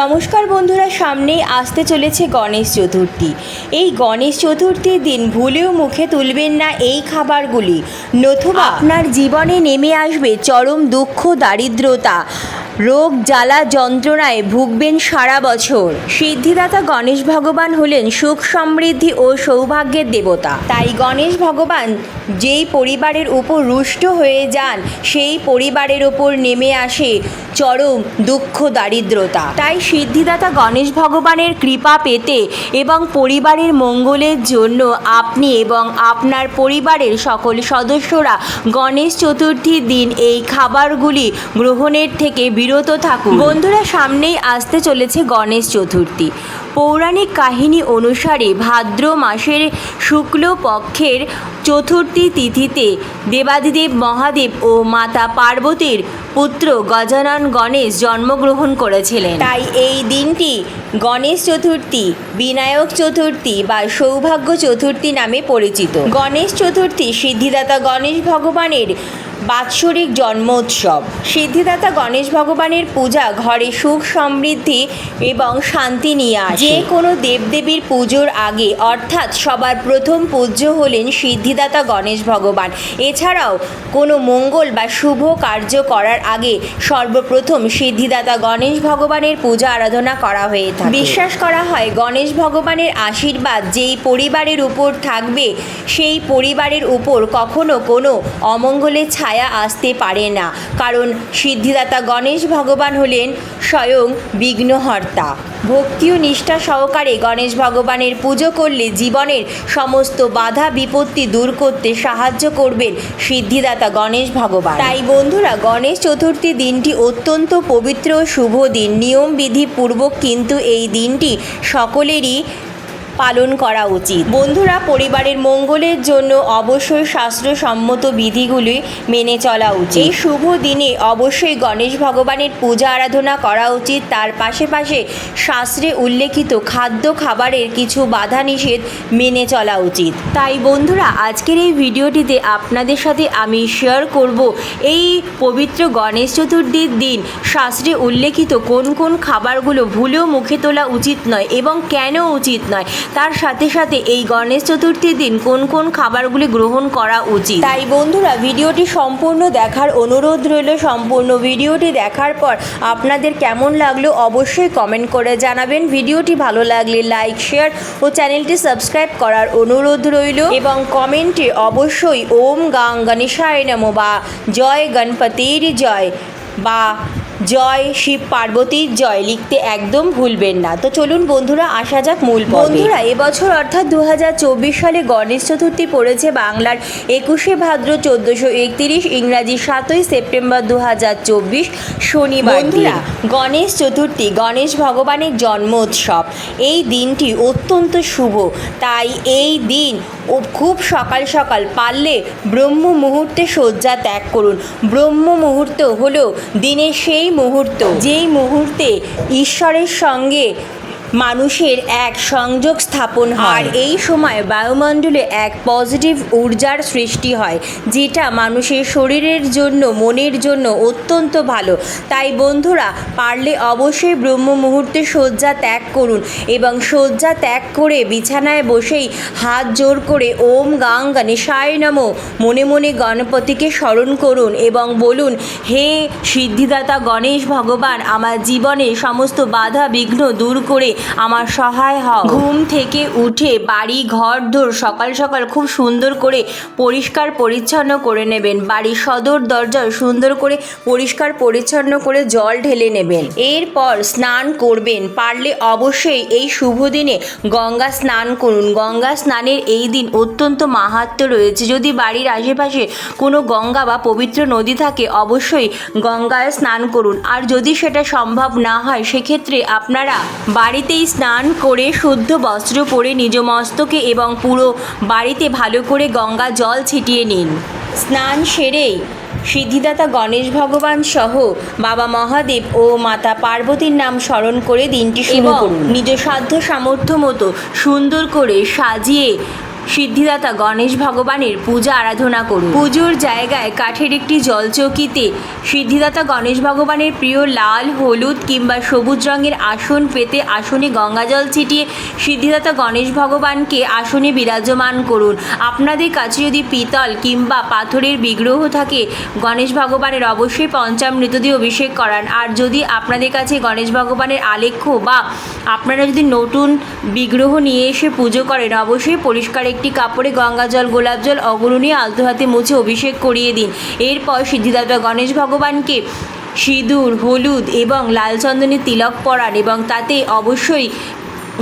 নমস্কার বন্ধুরা সামনেই আসতে চলেছে গণেশ চতুর্থী। এই গণেশ চতুর্থীর দিন ভুলেও মুখে তুলবেন না এই খাবারগুলি। নতুবা আপনার জীবনে নেমে আসবে চরম দুঃখ দারিদ্রতা। রোগ, জ্বালা, যন্ত্রণায় ভুগবেন সারা বছর। সিদ্ধিদাতা গণেশ ভগবান হলেন সুখ সমৃদ্ধি ও সৌভাগ্যের দেবতা। তাই গণেশ ভগবান যেই পরিবারের উপর রুষ্ট হয়ে যান, সেই পরিবারের ওপর নেমে আসে চরম দুঃখ, দারিদ্রতা। তাই সিদ্ধিদাতা গণেশ ভগবানের কৃপা পেতে এবং পরিবারের মঙ্গলের জন্য আপনি এবং আপনার পরিবারের সকল সদস্যরা গণেশ চতুর্থীর দিন এই খাবারগুলি গ্রহণের থেকে বিরত থাকুন। বন্ধুরা সামনেই আসতে চলেছে গণেশ চতুর্থী। পৌরাণিক কাহিনী অনুসারে ভাদ্র মাসের শুক্ল পক্ষের চতুর্থী তিথিতে দেবাদিদেব মহাদেব ও মাতা পার্বতীর পুত্র গজানন গণেশ জন্মগ্রহণ করেছিলেন। তাই এই দিনটি গণেশ চতুর্থী বিনায়ক চতুর্থী বা সৌভাগ্য চতুর্থী নামে পরিচিত। গণেশ চতুর্থী সিদ্ধিদাতা গণেশ ভগবানের বাৎসরিক জন্মোৎসব সিদ্ধিদাতা গণেশ ভগবানের পূজা ঘরে সুখ সমৃদ্ধি এবং শান্তি নিয়ে আসে। যে কোনো দেবদেবীর পুজোর আগে অর্থাৎ সবার প্রথম পূজ্য হলেন সিদ্ধিদাতা গণেশ ভগবান। এছাড়াও কোনো মঙ্গল বা শুভ কার্য করার আগে সর্বপ্রথম সিদ্ধিদাতা গণেশ ভগবানের পূজা আরাধনা করা হয়ে থাকে। বিশ্বাস করা হয় গণেশ ভগবানের আশীর্বাদ যেই পরিবারের উপর থাকবে সেই পরিবারের উপর কখনো কোনো অমঙ্গলের ছায়া আসতে পারে না। কারণ সিদ্ধিদাতা গণেশ ভগবান হলেন স্বয়ং বিঘ্নহর্তা। ভক্তি ও নিষ্ঠা সহকারে গণেশ ভগবানের পুজো করলে জীবনের সমস্ত বাধা বিপত্তি দূর করতে সাহায্য করবেন সিদ্ধিদাতা গণেশ ভগবান। তাই বন্ধুরা, গণেশ চতুর্থী দিনটি অত্যন্ত পবিত্র ও শুভ দিন। নিয়ম বিধি পূর্বক কিন্তু এই দিনটি সকলেরই পালন করা উচিত। বন্ধুরা, পরিবারের মঙ্গলের জন্য অবশ্যই শাস্ত্রসম্মত বিধিগুলি মেনে চলা উচিত। এই শুভ দিনে অবশ্যই গণেশ ভগবানের পূজা আরাধনা করা উচিত। তার পাশে পাশে শাস্ত্রে উল্লেখিত খাদ্য খাবারের কিছু বাধা নিষেধ মেনে চলা উচিত। তাই বন্ধুরা, আজকের এই ভিডিওটিতে আপনাদের সাথে আমি শেয়ার করব এই পবিত্র গণেশ চতুর্থীর দিন শাস্ত্রে উল্লেখিত কোন কোন খাবারগুলো ভুলেও মুখে তোলা উচিত নয় এবং কেন উচিত নয়। তার সাথে সাথে এই গণেশ চতুর্থীর দিন কোন কোন খাবারগুলি গ্রহণ করা উচিত? তাই বন্ধুরা, ভিডিওটি সম্পূর্ণ দেখার অনুরোধ রইল। সম্পূর্ণ ভিডিওটি দেখার পর আপনাদের কেমন লাগল অবশ্যই কমেন্ট করে জানাবেন। ভিডিওটি ভালো লাগলে লাইক, শেয়ার ও চ্যানেলটি সাবস্ক্রাইব করার অনুরোধ রইল। এবং কমেন্টে অবশ্যই ওম গাং গণেশায় নমো বা জয় গণপতির জয়। বা জয় শিব পার্বতীর জয় লিখতে একদম ভুলবেন না। তো চলুন বন্ধুরা আসা যাক মূল। বন্ধুরা এবছর অর্থাৎ দু হাজার চব্বিশ সালে গণেশ চতুর্থী পড়েছে বাংলার একুশে ভাদ্র চোদ্দোশো একতিরিশ ইংরাজি সাতই সেপ্টেম্বর দু হাজার চব্বিশ শনিবার বন্ধুরা গণেশ চতুর্থী গণেশ ভগবানের জন্ম উৎসব এই দিনটি অত্যন্ত শুভ। তাই এই দিন ও খুব সকাল সকাল পারলে ব্রহ্ম মুহূর্তে শয্যা ত্যাগ করুন। ব্রহ্ম মুহূর্ত হলো দিনের সেই মুহূর্ত, যেই মুহূর্তে ঈশ্বরের সঙ্গে মানুষের এক সংযোগ স্থাপন হয়। আর। এই সময় বায়ুমণ্ডলে এক পজিটিভ ঊর্জার সৃষ্টি হয় যেটা মানুষের শরীরের জন্য মনের জন্য অত্যন্ত ভালো। তাই বন্ধুরা পারলে অবশ্যই ব্রহ্ম মুহূর্তে শয্যা ত্যাগ করুন এবং শয্যা ত্যাগ করে বিছানায় বসেই হাত জোর করে ওম গাং গণেশায় নমো মনে মনে গণপতিকে স্মরণ করুন এবং বলুন হে সিদ্ধিদাতা গণেশ ভগবান আমার জীবনে সমস্ত বাধা বিঘ্ন দূর করে আমার সহায় হও। ঘুম থেকে উঠে বাড়ি ঘর দোর সকাল সকাল খুব সুন্দর করে পরিষ্কার পরিচ্ছন্ন করে নেবেন। বাড়ির সদর দরজা সুন্দর করে পরিষ্কার পরিচ্ছন্ন করে জল ঢেলে নেবেন। এরপর স্নান করবেন। পারলে অবশ্যই এই শুভ দিনে গঙ্গা স্নান করুন। গঙ্গা স্নানের এই দিন অত্যন্ত মাহাত্ম্য রয়েছে। যদি বাড়ির আশেপাশে কোনো গঙ্গা বা পবিত্র নদী থাকে, অবশ্যই গঙ্গায় স্নান করুন। আর যদি সেটা সম্ভব না হয়, সেক্ষেত্রে আপনারা বাড়িতেই স্নান করে শুদ্ধ বস্ত্র পরে নিজ মস্তকে এবং পুরো বাড়িতে ভালো করে গঙ্গা জল ছিটিয়ে নিন। স্নান সেরেই সিদ্ধিদাতা গণেশ ভগবান সহ বাবা মহাদেব ও মাতা পার্বতীর নাম স্মরণ করে দিনটি শুরু করুন। নিজ সাধ্য সামর্থ্য মতো সুন্দর করে সাজিয়ে সিদ্ধিদাতা গণেশ ভগবানের পূজা আরাধনা করুন। পুজোর জায়গায় কাঠের একটি জলচৌকিতে সিদ্ধিদাতা গণেশ ভগবানের প্রিয় লাল, হলুদ কিংবা সবুজ রঙের আসন পেতে আসনে গঙ্গাজল ছিটিয়ে সিদ্ধিদাতা গণেশ ভগবানকে আসনে বিরাজমান করুন। আপনাদের কাছে যদি পিতল কিংবা পাথরের বিগ্রহ থাকে, গণেশ ভগবানের অবশ্যই পঞ্চামৃত দিয়ে অভিষেক করান। আর যদি আপনাদের কাছে গণেশ ভগবানের আলেখ্য বা আপনারা যদি নতুন বিগ্রহ নিয়ে এসে পুজো করেন, অবশ্যই পরিষ্কার একটি কাপড়ে গঙ্গা জল গোলাপ জল অগুরুনি আলতো হাতে মুছে অভিষেক করিয়ে দিন। এরপর সিদ্ধিদাতা গণেশ ভগবানকে সিঁদুর হলুদ এবং লাল চন্দনের তিলক পরান এবং তাতে অবশ্যই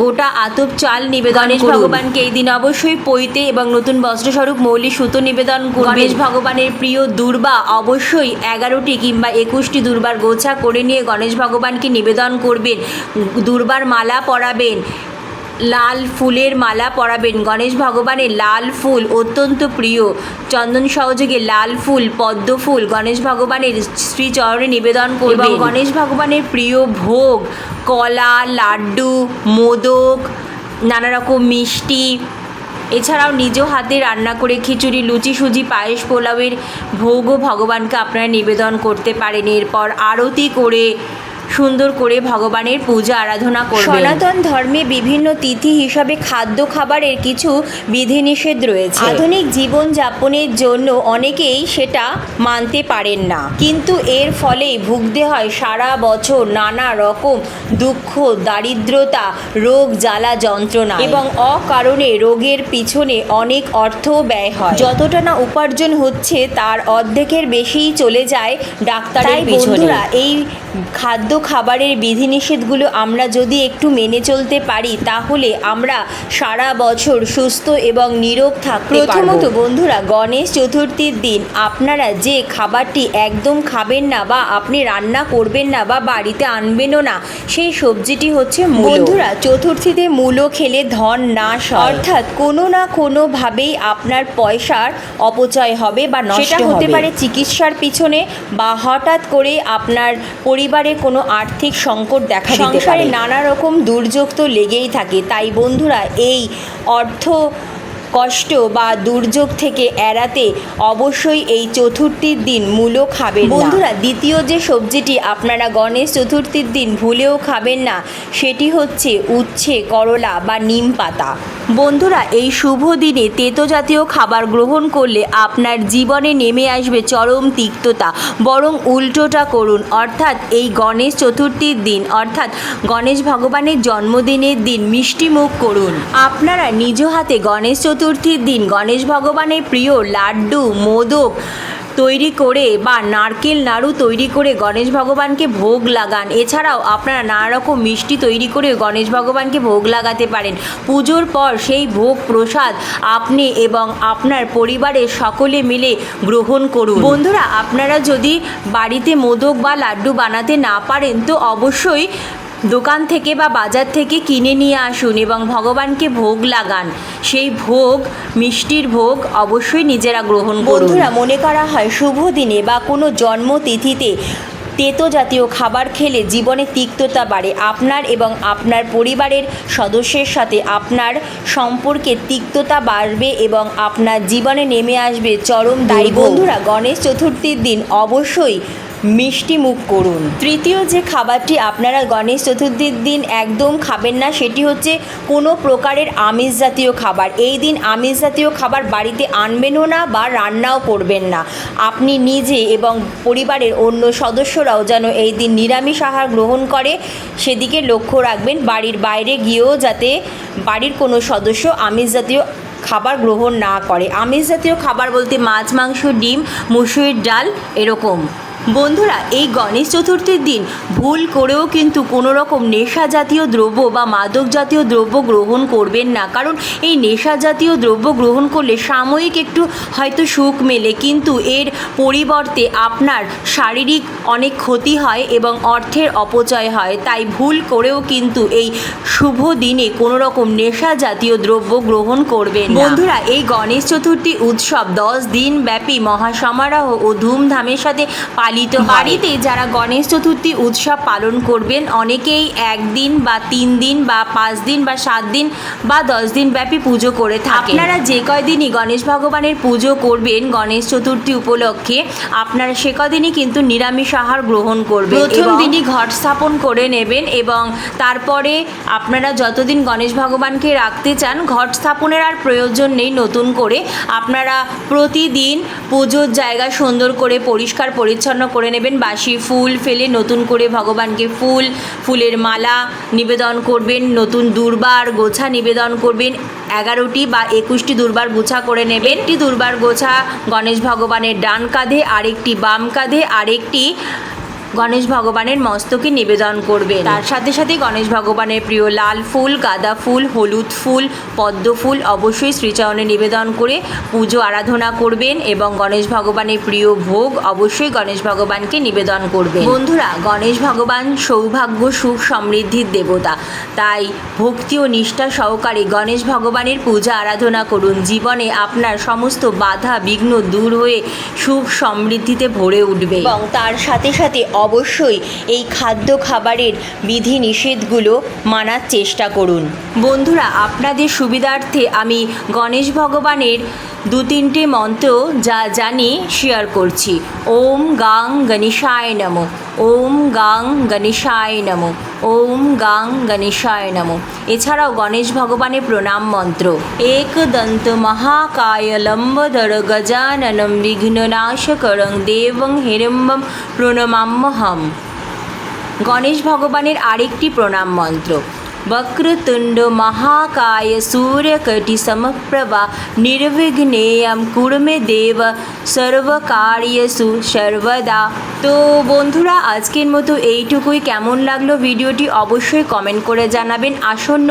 গোটা আতপ চাল নিবেদন গণেশ ভগবানকে এই দিন অবশ্যই পৈতে এবং নতুন বস্ত্রস্বরূপ মৌলি সুতো নিবেদন গণেশ ভগবানের প্রিয় দুর্বা অবশ্যই এগারোটি কিংবা একুশটি দুর্বার গোছা করে নিয়ে গণেশ ভগবানকে নিবেদন করবেন। দুর্বার মালা পরাবেন। লাল ফুলের মালা পরাবেন। গণেশ ভগবানের লাল ফুল অত্যন্ত প্রিয়। চন্দন সহযোগে লাল ফুল, পদ্ম ফুল গণেশ ভগবানের শ্রীচরণে নিবেদন করবেন। গণেশ ভগবানের প্রিয় ভোগ কলা, লাড্ডু, মোদক নানা রকম মিষ্টি। এছাড়াও নিজ হাতে রান্না করে খিচুড়ি, লুচি, সুজি, পায়েস, পোলাওয়ের ভোগও ভগবানকে আপনারা নিবেদন করতে পারেন। এরপর আরতি করে সুন্দর করে ভগবানের পূজা আরাধনা করবেন। সনাতন ধর্মে বিভিন্ন তিথি হিসাবে খাদ্য খাবারের কিছু বিধিনিষেধ রয়েছে। আধুনিক জীবন যাপনের জন্য অনেকেই সেটা মানতে পারেন না। কিন্তু এর ফলে ভুগতে হয় সারা বছর নানা রকম দুঃখ দারিদ্রতা রোগ জ্বালা যন্ত্রণা এবং অকারণে রোগের পিছনে অনেক অর্থও ব্যয় হয়। যতটা না উপার্জন হচ্ছে তার অর্ধেকের বেশিই চলে যায় ডাক্তারের পিছনে। এই খাদ্য খাবারের বিধিনিষেধগুলো আমরা যদি একটু মেনে চলতে পারি তাহলে আমরা সারা বছর সুস্থ এবং নীরোগ থাকতে প্রথমত বন্ধুরা গণেশ চতুর্থীর দিন আপনারা যে খাবারটি একদম খাবেন না বা আপনি রান্না করবেন না বা বাড়িতে আনবেনও না সেই সবজিটি হচ্ছে বন্ধুরা চতুর্থীতে মূলো খেলে ধন নাশ হয়। অর্থাৎ কোনো না কোনোভাবেই আপনার পয়সার অপচয় হবে বা নষ্ট হতে পারে চিকিৎসার পিছনে বা হঠাৎ করে আপনার পরিবারে কোনো আর্থিক সংকট দেখা সংসারে নানা রকম দুর্যোগ তো লেগেই থাকে। তাই বন্ধুরা এই অর্থ কষ্ট বা দুর্যোগ থেকে এড়াতে অবশ্যই এই চতুর্থীর দিন মূলো খাবেন বন্ধুরা, দ্বিতীয় যে সবজিটি আপনারা গণেশ চতুর্থীর দিন ভুলেও খাবেন না, সেটি হচ্ছে উচ্ছে, করলা বা নিম পাতা। বন্ধুরা, এই শুভ দিনে তেতো জাতীয় খাবার গ্রহণ করলে আপনার জীবনে নেমে আসবে চরম তিক্ততা। বরং উল্টোটা করুন, অর্থাৎ এই গণেশ চতুর্থীর দিন, অর্থাৎ গণেশ ভগবানের জন্মদিনের দিন মিষ্টি মুখ করুন। আপনারা নিজ হাতে গণেশ চতুর্থীর দিন গণেশ ভগবানের প্রিয় লাড্ডু, মোদক তৈরি করে বা নারকেল নাড়ু তৈরি করে গণেশ ভগবানকে ভোগ লাগান। এছাড়াও আপনারা নানা রকম মিষ্টি তৈরি করে গণেশ ভগবানকে ভোগ লাগাতে পারেন। পুজোর পর সেই ভোগ প্রসাদ আপনি এবং আপনার পরিবারের সকলে মিলে গ্রহণ করুন। বন্ধুরা, আপনারা যদি বাড়িতে মোদক বা লাড্ডু বানাতে না পারেন, তো অবশ্যই দোকান থেকে বা বাজার থেকে কিনে নিয়ে আসুন এবং ভগবানকে ভোগ লাগান। সেই ভোগ মিষ্টির ভোগ অবশ্যই নিজেরা গ্রহণ করুন। বন্ধুরা মনে করা হয় শুভ দিনে বা কোনো জন্মতিথিতে তেতো জাতীয় খাবার খেলে জীবনে তিক্ততা বাড়ে। আপনার এবং আপনার পরিবারের সদস্যের সাথে আপনার সম্পর্কে তিক্ততা বাড়বে এবং আপনার জীবনে নেমে আসবে চরম দায়ী। বন্ধুরা গণেশ চতুর্থীর দিন অবশ্যই মিষ্টি মুখ করুন। তৃতীয় যে খাবারটি আপনারা গণেশ চতুর্থীর দিন একদম খাবেন না, সেটি হচ্ছে কোনো প্রকারের আমিষ জাতীয় খাবার। এই দিন আমিষ জাতীয় খাবার বাড়িতে আনবেনও না বা রান্নাও করবেন না। আপনি নিজে এবং পরিবারের অন্য সদস্যরাও যেন এই দিন নিরামিষ আহার গ্রহণ করে, সেদিকে লক্ষ্য রাখবেন। বাড়ির বাইরে গিয়েও যাতে বাড়ির কোনো সদস্য আমিষ জাতীয় খাবার গ্রহণ না করে। আমিষ জাতীয় খাবার বলতে মাছ, মাংস, ডিম, মুসুরির ডাল এরকম। বন্ধুরা, এই গণেশ চতুর্থীর দিন ভুল করেও কিন্তু কোনো রকম নেশা জাতীয় দ্রব্য বা মাদক জাতীয় দ্রব্য গ্রহণ করবেন না। কারণ এই নেশা জাতীয় দ্রব্য গ্রহণ করলে সাময়িক একটু হয়তো সুখ মেলে, কিন্তু এর পরিবর্তে আপনার শারীরিক অনেক ক্ষতি হয় এবং অর্থের অপচয় হয়। তাই ভুল করেও কিন্তু এই শুভ দিনে কোনো রকম নেশা জাতীয় দ্রব্য গ্রহণ করবেন বন্ধুরা, এই গণেশ চতুর্থী উৎসব দশ দিন ব্যাপী মহাসমারোহ ও ধুমধামের সাথে পালিত পালিত বাড়িতে যারা গণেশ চতুর্থী উৎসব পালন করবেন অনেকেই একদিন বা তিন দিন বা পাঁচ দিন বা সাত দিন বা দশ দিন ব্যাপী পুজো করে থাকেন। আপনারা যে কয়দিনই গণেশ ভগবানের পুজো করবেন গণেশ চতুর্থী উপলক্ষে আপনারা সে কদিনই কিন্তু নিরামিষ আহার গ্রহণ করবেন প্রথম দিনই ঘট স্থাপন করে নেবেন এবং তারপরে আপনারা যতদিন গণেশ ভগবানকে রাখতে চান ঘট স্থাপনের আর প্রয়োজন নেই নতুন করে। আপনারা প্রতিদিন পুজোর জায়গা সুন্দর করে পরিষ্কার পরিচ্ছন্ন করে নেবেন। বাসি ফুল ফেলে নতুন করে ভগবানকে ফুল, ফুলের মালা নিবেদন করবেন। নতুন দুর্বার গোছা নিবেদন করবেন। এগারোটি বা একুশটি দুর্বার গোছা করে নেবেন। একটি দুর্বার গোছা গণেশ ভগবানের ডান কাঁধে, আরেকটি বাম কাঁধে, আরেকটি গণেশ ভগবানের মস্তকে নিবেদন করবে তার সাথে সাথে গণেশ ভগবানের প্রিয় লাল ফুল, গাঁদা ফুল, হলুদ ফুল, পদ্ম ফুল অবশ্যই শ্রীচরণে নিবেদন করে পুজো আরাধনা করবেন এবং গণেশ ভগবানের প্রিয় ভোগ অবশ্যই গণেশ ভগবানকে নিবেদন করবেন। বন্ধুরা, গণেশ ভগবান সৌভাগ্য, সুখ সমৃদ্ধির দেবতা। তাই ভক্তি ও নিষ্ঠা সহকারে গণেশ ভগবানের পূজা আরাধনা করুন। জীবনে আপনার সমস্ত বাধা, বিঘ্ন দূর হয়ে সুখ সমৃদ্ধিতে ভরে উঠবে। এবং তার সাথে সাথে অবশ্যই এই খাদ্য খাবারের বিধি নিষেধগুলো মানার চেষ্টা করুন। বন্ধুরা, আপনাদের সুবিধার্থে আমি গণেশ ভগবানের দু তিনটে মন্ত্র যা জানি শেয়ার করছি। ওম গাং গণেশায় নম। ওম গাং গণেশায় নমো, ওম গাং গণেশায় নমো। এছাড়াও গণেশ ভগবানের প্রণাম মন্ত্র। একদন্ত মহাকায় লম্বধর গজাননম বিঘ্ননাশকরং দেবং হিড়ম্বম প্রণমাম্যহম গণেশ ভগবানের আরেকটি প্রণাম মন্ত্র। মহাকায় সূর্যকটি সমপ্রভা নির্বিঘ্নেয়ম কুর্মে দেব সর্বকার্যসু সর্বদা তো বন্ধুরা, আজকের মতো এইটুকুই। কেমন লাগল ভিডিওটি অবশ্যই কমেন্ট করে জানাবেন। আসন্ন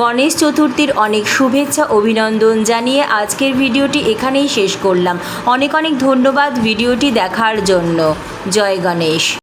গণেশ চতুর্থীর অনেক শুভেচ্ছা, অভিনন্দন জানিয়ে আজকের ভিডিওটি এখানেই শেষ করলাম। অনেক অনেক ধন্যবাদ ভিডিওটি দেখার জন্য। জয় গণেশ।